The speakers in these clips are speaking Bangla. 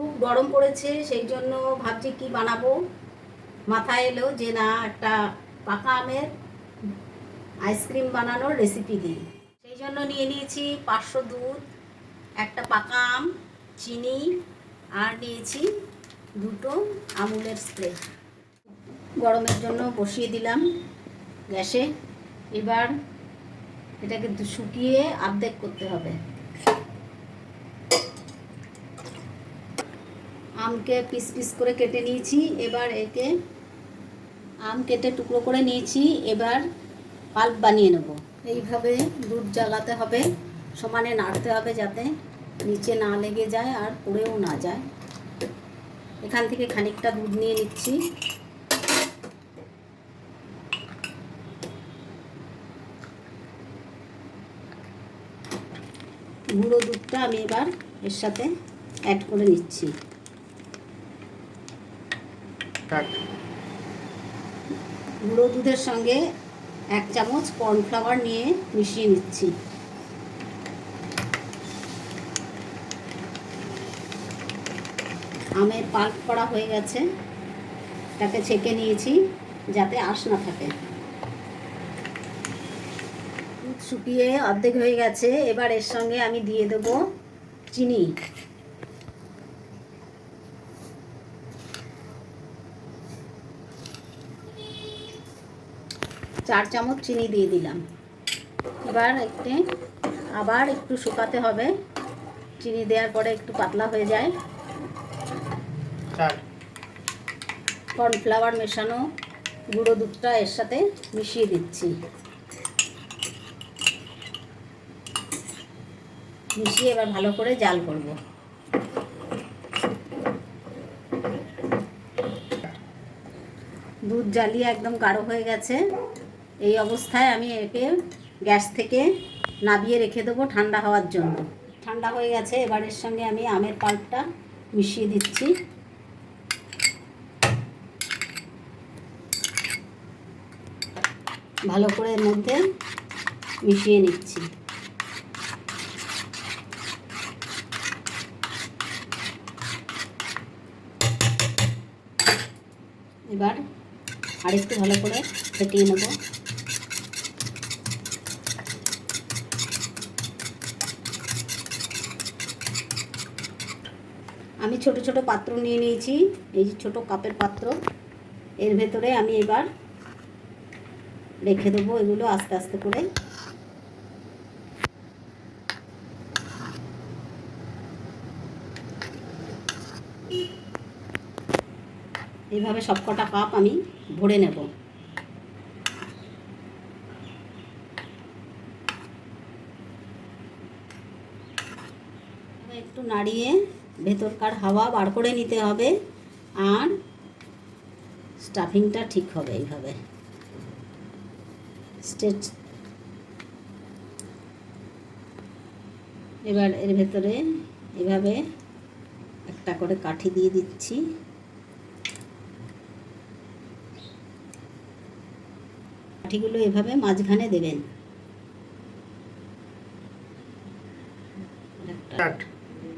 খুব গরম পড়েছে, সেই জন্য ভাবছি কি বানাবো। মাথায় এলো যে না, একটা পাকা আমের আইসক্রিম বানানোর রেসিপি দিই সেই জন্য নিয়ে নিয়েছি পাঁচশো দুধ, একটা পাকা আম, চিনি, আর নিয়েছি দুটো আমুলের স্প্রে গরমের জন্য বসিয়ে দিলাম গ্যাসে। এবার এটাকে শুকিয়ে আর্ধেক করতে হবে। আমকে পিস পিস করে কেটে নিয়েছি, এবার একে আম কেটে টুকরো করে নিয়েছি, এবার পাল্প বানিয়ে নেব। এইভাবে দুধ জ্বালাতে হবে, সমানে নাড়তে হবে যাতে নিচে না লেগে যায় আর পড়েও না যায়। এখান থেকে খানিকটা দুধ নিয়ে নিচ্ছি। গুঁড়ো দুধটা আমি এবার এর সাথে অ্যাড করে নিচ্ছি। গুঁড়ো দুধের সঙ্গে এক চামচ কর্নফ্লাওয়ার নিয়ে মিশিয়ে নিচ্ছি। আমের পাল্প করা হয়ে গেছে। তাকে ছেঁকে নিয়েছি যাতে আঁশ না থাকে। দুধ শুকিয়ে অর্ধেক হয়ে গেছে। এবার এর সঙ্গে আমি দিয়ে দেবো চিনি। চার চামচ চিনি দিয়ে দিলাম। এবার একটু আবার একটু শুকাতে হবে। চিনি দেওয়ার পরে একটু পাতলা হয়ে যায়। কর্নফ্লাওয়ার মেশানো গুঁড়ো দুধটা এর সাথে মিশিয়ে দিচ্ছি। মিশিয়ে এবার ভালো করে জাল করব। দুধ জ্বালিয়ে একদম গাঢ় হয়ে গেছে। এই অবস্থায় আমি একে গ্যাস থেকে নাবিয়ে রেখে দেবো ঠান্ডা হওয়ার জন্য। ঠান্ডা হয়ে গেছে, এবারের সঙ্গে আমি আমের পাল্পটা মিশিয়ে দিচ্ছি। ভালো করে এর মধ্যে মিশিয়ে নিচ্ছি। এবার আরেকটু ভালো করে ফেটিয়ে নেব। আমি ছোট ছোট পাত্র নিয়ে নিয়েছি, এই যে ছোটো কাপের পাত্র। এর ভেতরে আমি এবার রেখে দেবো এগুলো আস্তে আস্তে করে। এইভাবে সবকটা কাপ আমি ভরে নেব। একটু নাড়িয়ে ভেতরকার হাওয়া বার করে নিতে হবে আর স্টাফিংটা ঠিক হবে এইভাবে। স্টেচ এবার এর ভেতরে এভাবে একটা করে কাঠি দিয়ে দিচ্ছি। কাঠিগুলো এভাবে মাঝখানে দেবেন।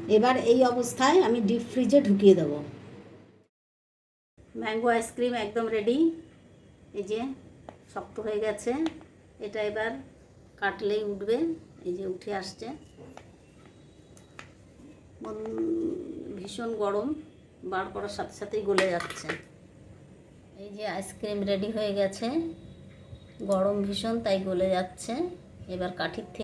এবার এই অবস্থায় আমি ডিপ ফ্রিজে ঢুকিয়ে দেবো। ম্যাঙ্গো আইসক্রিম একদম রেডি এই যে শক্ত হয়ে গেছে। এটা এবার কাটলেই উঠবে। এই যে উঠে আসছে। ভীষণ গরম। বার করার সাথে সাথেই গলে যাচ্ছে। এই যে আইসক্রিম রেডি হয়ে গেছে। গরম ভীষণ, তাই গলে যাচ্ছে। এবার কাঠির থেকে